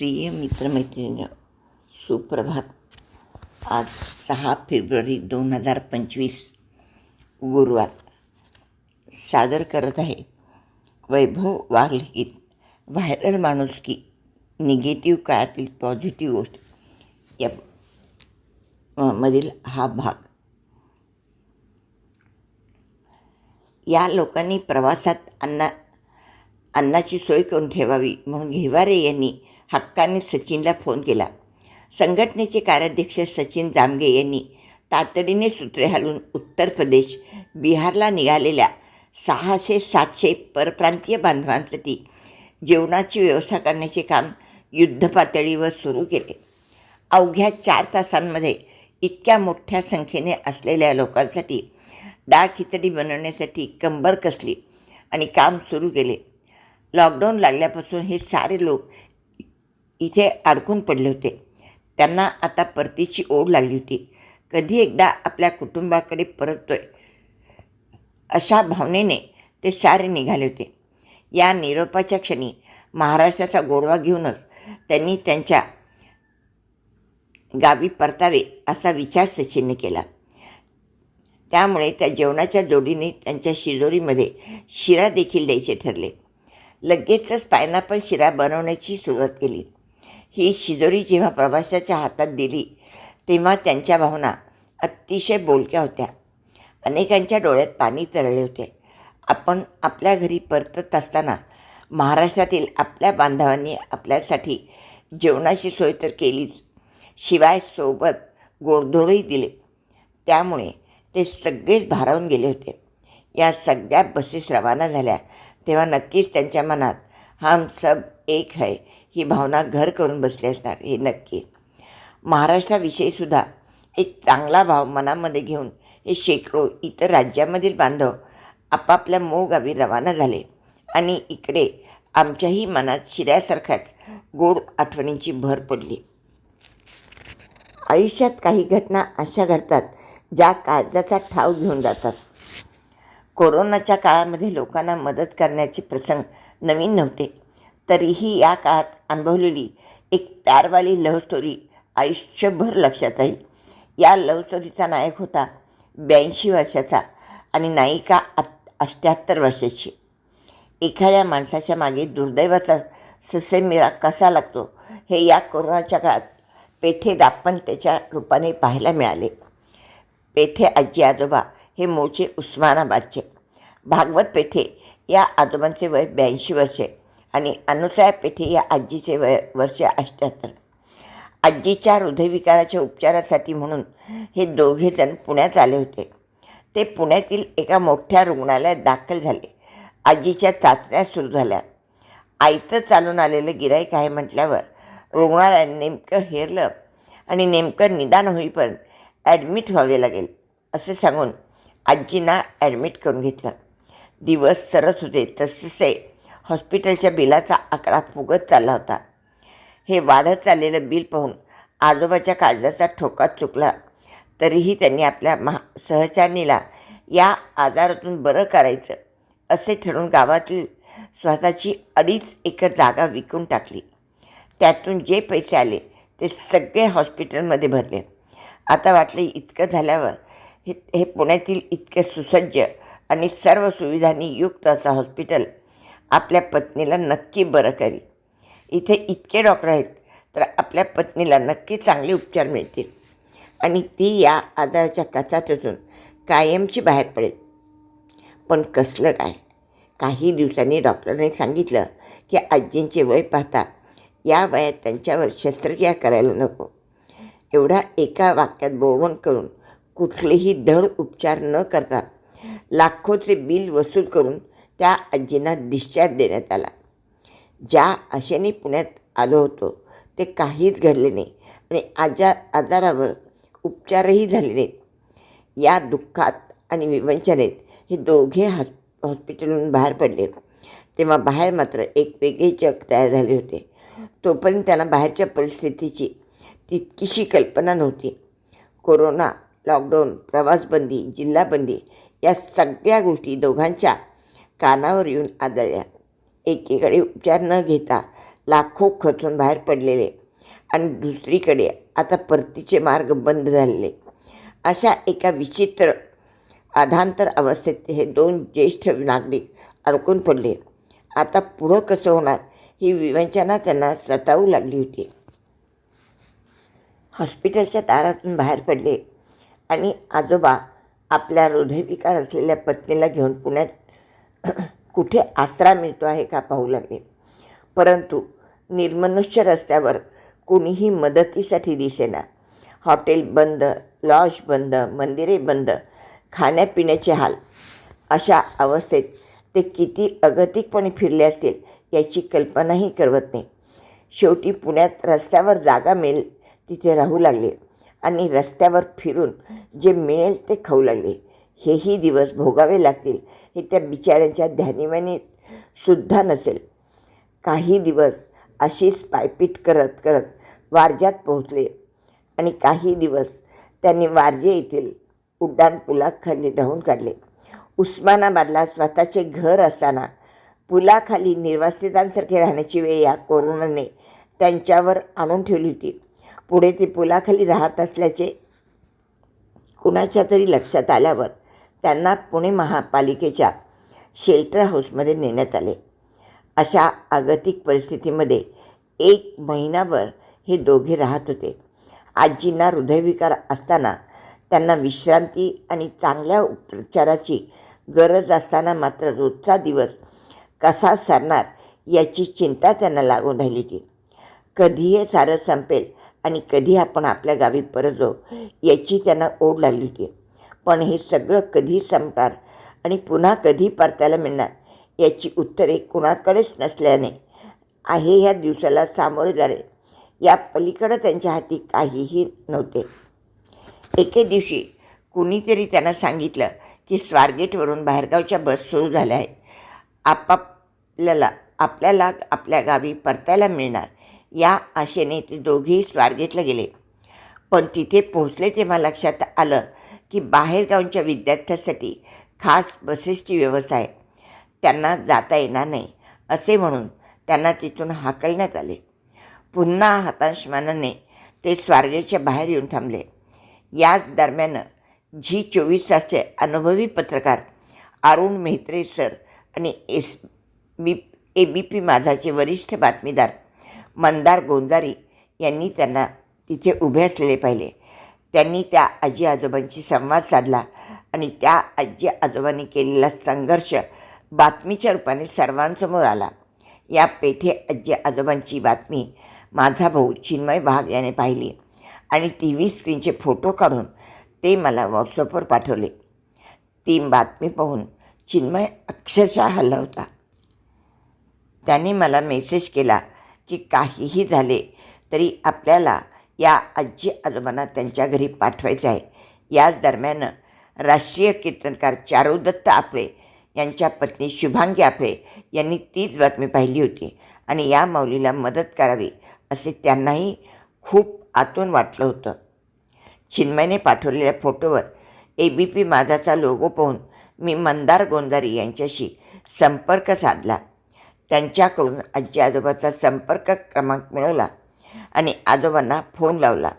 प्रिय मित्रमैत्रिणी सुप्रभात. आज सहा फेब्रुवारी दोन हजार पंचवीस गुरुवार. सादर करत आहे वैभव वाघलिखित व्हायरल माणुसकी निगेटिव्ह काळातील पॉझिटिव्ह गोष्ट. या मधील हा भाग. या लोकांनी प्रवासात अन्ना अन्नाची सोय करून ठेवावी म्हणून घेवारे यांनी हक्काने सचिनला फोन केला. संघटनेचे कार्याध्यक्ष सचिन जामगे यांनी तातडीने सूत्रे हालून उत्तर प्रदेश बिहारला निघालेल्या सहाशे सातशे परप्रांतीय बांधवांसाठी जेवणाची व्यवस्था करण्याचे काम युद्धपातळीवर सुरू केले. अवघ्या चार तासांमध्ये इतक्या मोठ्या संख्येने असलेल्या लोकांसाठी डाळ खिचडी बनवण्यासाठी कंबर कसली आणि काम सुरू केले. लॉकडाऊन लागल्यापासून हे सारे लोक इथे अडकून पडले होते. त्यांना आता परतीची ओढ लागली होती. कधी एकदा आपल्या कुटुंबाकडे परततोय. अशा भावनेने ते सारे निघाले होते. या निरोपाच्या क्षणी महाराष्ट्राचा गोडवा घेऊनच त्यांनी त्यांच्या गावी परतावे असा विचार सचिनने केला. त्यामुळे त्या जेवणाच्या जोडीने त्यांच्या शिजोरीमध्ये शिरा देखील द्यायचे ठरले. लगेचच पायनापल शिरा बनवण्याची सुरुवात केली. ही शिदोरी जेव्हा प्रवाशाच्या हातात दिली तेव्हा त्यांच्या भावना अतिशय बोलक्या होत्या. अनेकांच्या डोळ्यात पाणी तरळले होते. आपण आपल्या घरी परतत असताना महाराष्ट्रातील आपल्या बांधवांनी आपल्यासाठी जेवणाची सोय तर केलीच शिवाय सोबत गोडधोडही दिले. त्यामुळे ते सगळेच भारावून गेले होते. या सगळ्या बसेस रवाना झाल्या तेव्हा नक्कीच त्यांच्या मनात हम सब एक है ही भावना घर करून बसली असणार हे नक्की. महाराष्ट्राविषयीसुद्धा एक चांगला भाव मनामध्ये घेऊन हे शेकडो इतर राज्यामधील बांधव आपापल्या मूळ गावी रवाना झाले आणि इकडे आमच्याही मनात शिऱ्यासारख्याच गोड आठवणींची भर पडली. आयुष्यात काही घटना अशा घडतात ज्या काळजाचा ठाव घेऊन जातात. कोरोनाच्या काळामध्ये लोकांना मदत करण्याचे प्रसंग नवीन नव्हते. तरीही या काळात अनुभवलेली एक प्यारवाली लव्ह स्टोरी आयुष्यभर लक्षात राहील. या लव्ह स्टोरीचा नायक होता ब्याऐंशी वर्षाचा आणि नायिका अठ अष्ट्याहत्तर वर्षाची. एखाद्या माणसाच्या मागे दुर्दैवाचा ससेमिरा कसा लागतो हे या कोरोनाच्या काळात पेठे दाप्पन त्याच्या रूपाने पाहायला मिळाले. पेठे आजी आजोबा हे मूळचे उस्मानाबादचे. भागवत पेठे या आजोबांचे वय ब्याऐंशी वर्षे. आणि अनुसया पेठे या आजीचे वय वर्ष अष्ट्याहत्तर आजीच्या हृदयविकाराच्या उपचारासाठी म्हणून हे दोघेजण पुण्यात आले होते. ते पुण्यातील एका मोठ्या रुग्णालयात दाखल झाले. आजीच्या चाचण्या सुरू झाल्या. आयतं चालून आलेलं गिराईक आहे म्हटल्यावर रुग्णालयात नेमकं हेरलं आणि नेमकं निदान होईपर्यंत ॲडमिट व्हावे लागेल असे सांगून आजींना ॲडमिट करून घेतलं. दिवस सरस होते तसे हॉस्पिटलच्या बिलाचा आकडा फुगत चालला होता. हे वाढत चाललेलं बिल पाहून आजोबाच्या काळजाचा ठोका चुकला. तरीही त्यांनी आपल्या महा सहचारणीला या आजारातून बरं करायचं असे ठरवून गावातील स्वतःची अडीच एकर जागा विकून टाकली. त्यातून जे पैसे आले ते सगळे हॉस्पिटलमध्ये भरले. आता वाटले इतकं झाल्यावर हे हे पुण्यातील इतके सुसज्ज आणि सर्व सुविधांनी युक्त असं हॉस्पिटल आपल्या पत्नीला नक्की बरं करी. इथे इतके डॉक्टर आहेत तर आपल्या पत्नीला नक्की चांगले उपचार मिळतील. आणि ती या आजाराच्या कचाट्यातून कायमची बाहेर पडेल. पण कसलं काय? काही दिवसांनी डॉक्टरने सांगितलं की आजींचे वय पाहता या वयात त्यांच्यावर शस्त्रक्रिया करायला नको. एवढा एका वाक्यात बोवण करून कुठलेही धड उपचार न करता लाखोचे बिल वसूल करून त्या आजींना डिस्चार्ज देण्यात आला. ज्या आशेने पुण्यात आलो होतो ते काहीच घडले नाही आणि आजार आजारावर उपचारही झाले नाहीत. या दुःखात आणि विवंचनेत हे दोघे हॉस् हॉस्पिटलहून बाहेर पडले. तेव्हा बाहेर मात्र एक वेगळे जग तयार झाले होते. तोपर्यंत त्यांना बाहेरच्या परिस्थितीची तितकीशी कल्पना नव्हती. कोरोना लॉकडाऊन प्रवासबंदी जिल्हाबंदी या सगळ्या गोष्टी दोघांच्या कानावर येऊन आदळल्या. एकीकडे उपचार न घेता लाखो खचून बाहेर पडलेले आणि दुसरीकडे आता परतीचे मार्ग बंद झालेले. अशा एका विचित्र अधांतर अवस्थेत हे दोन ज्येष्ठ नागरिक अडकून पडले. आता पुढं कसं होणार ही विवंचना त्यांना सतावू लागली होती. हॉस्पिटलच्या दारातून बाहेर पडले आणि आजोबा आपल्या हृदयविकार असलेल्या पत्नीला घेऊन पुण्यात कुठे आसरा मिळतो आहे का पाहू लागले. परंतु निर्मनुष्य रस्त्यावर कोणीही मदतीसाठी दिसेना हॉटेल बंद लॉज बंद मंदिरे बंद खाण्यापिण्याचे हाल. अशा अवस्थेत ते किती अगतिकपणे फिरले असतील याची कल्पनाही करवत नाही. शेवटी पुण्यात रस्त्यावर जागा मिळेल तिथे राहू लागले आणि रस्त्यावर फिरून जे मिळेल ते खाऊ लागले. हेही दिवस भोगावे लागतील हे त्या बिचाऱ्यांच्या ध्यानीमानीत सुद्धा नसेल. काही दिवस अशीच पायपीट करत करत वारज्यात पोहोचले आणि काही दिवस त्यांनी वारजे येथील उड्डाणपुलाखाली राहून काढले. उस्मानाबादला स्वतःचे घर असताना पुलाखाली निर्वासितांसारखे राहण्याची वेळ या कोरोनाने त्यांच्यावर आणून ठेवली होती. पुढे ते पुलाखाली राहत असल्याचे कुणाच्या तरी लक्षात आल्यावर त्यांना पुणे महापालिकेच्या शेल्टर हाऊसमध्ये नेण्यात आले. अशा आगतिक परिस्थितीमध्ये एक महिनाभर हे दोघे राहत होते. आजींना हृदयविकार असताना त्यांना विश्रांती आणि चांगल्या उपचाराची गरज असताना मात्र रोजचा दिवस कसा सरणार याची चिंता त्यांना लागून राहिली होती. कधी हे सारं संपेल आणि कधी आपण आपल्या गावी परत जाऊ याची त्यांना ओढ लागली होती. पण हे सगळं कधी संपणार? आणि पुन्हा कधी परतायला मिळणार? याची उत्तरे कुणाकडेच नसल्याने आहे ह्या दिवसाला सामोरे जाणे या पलीकडं त्यांच्या हाती काहीही नव्हते. एके दिवशी कुणीतरी त्यांना सांगितलं की स्वारगेटवरून बाहेरगावच्या बस सुरू झाल्या आहेत. आपापल्याला आपल्याला आपल्या गावी परतायला मिळणार. या आशेने ते दोघेही स्वारगेटला गेले. पण तिथे पोहोचले तेव्हा लक्षात आलं की बाहेरगावच्या विद्यार्थ्यांसाठी खास बसेसची व्यवस्था आहे. त्यांना जाता येणार नाही असे म्हणून त्यांना तिथून हाकलण्यात आले. पुन्हा हताशमानाने ते स्वारगेच्या बाहेर येऊन थांबले. याच दरम्यान झी चोवीस तासचे अनुभवी पत्रकार अरुण मेहत्रे सर आणि S B A B P माझाचे वरिष्ठ बातमीदार मंदार गोंजारी यांनी त्यांना तिथे उभे असलेले पाहिले. त्यांनी त्या आजी आजोबांशी संवाद साधला आणि त्या आजी आजोबांनी केलेला संघर्ष बातमीच्या रूपाने सर्वांसमोर आला. या पेठे आजी आजोबांची बातमी माझा भाऊ चिन्मय भाग याने पाहिली आणि टी व्ही स्क्रीनचे फोटो काढून ते मला व्हॉट्सअपवर पाठवले. ती बातमी पाहून चिन्मय अक्षरशः हल्ला होता. त्याने मला मेसेज केला की काहीही झाले तरी आपल्याला या आजी आजोबांना त्यांच्या घरी पाठवायचं आहे. याच दरम्यान राष्ट्रीय कीर्तनकार चारुदत्त आपळे यांच्या पत्नी शुभांगी आपळे यांनी तीच बातमी पाहिली होती आणि या माऊलीला मदत करावी असे त्यांनाही खूप आतून वाटलं होतं. चिन्मयने पाठवलेल्या फोटोवर ए बी पी माझाचा लोगो पाहून मी मंदार गोंदारी यांच्याशी संपर्क साधला. त्यांच्याकडून आजी आजोबाचा संपर्क क्रमांक मिळवला. आणि आजोबांना फोन लावला.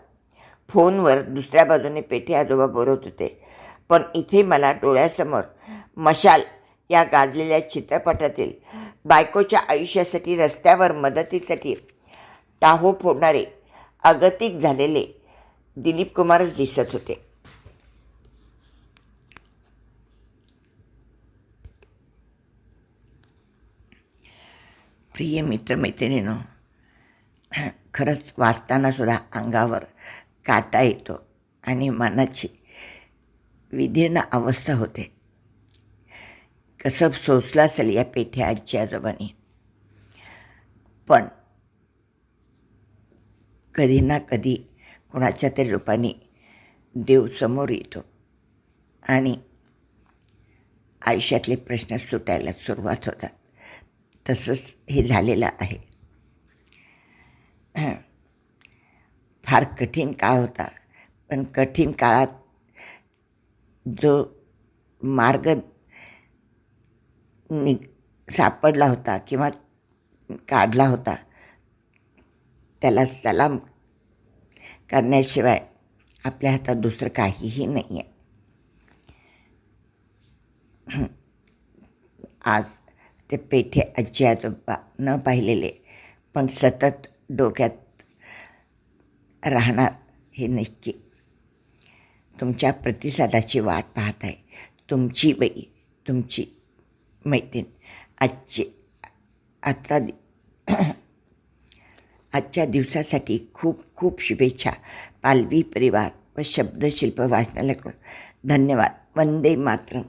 फोनवर दुसऱ्या बाजूने पेठे आजोबा बोलत होते. पण इथे मला डोळ्यासमोर मशाल या गाजलेल्या चित्रपटातील बायकोच्या आयुष्यासाठी रस्त्यावर मदतीसाठी टाहो फोडणारे अगतिक झालेले दिलीप कुमारच दिसत होते. प्रिय मित्रमैत्रिणीनं खरंच वाचताना सुद्धा अंगावर काटा येतो आणि मनाची विदीर्ण अवस्था होते. कसं सोसला असेल या पेठ्या आजी आजोबांनी. पण कधी ना कधी कोणाच्या तरी रूपाने देव समोर येतो आणि आयुष्यातले प्रश्न सुटायला सुरुवात होतात. तसंच हे झालेलं आहे. फार कठीण काळ होता. पण कठीण काळात जो मार्ग नि सापडला होता किंवा काढला होता त्याला सलाम करण्याशिवाय आपल्या हातात दुसरं काहीही नाही आहे आज ते पेठे आजी आजोबा न पाहिलेले पण सतत डोक्यात राहणार हे नक्की. तुमच्या प्रतिसादाची वाट पाहत आहे तुमची बाई तुमची मैत्रीण आजची आजचा दि आजच्या दिवसासाठी खूप खूप शुभेच्छा. पालवी परिवार व शब्दशिल्प वाचनालय धन्यवाद. वंदे मातरम.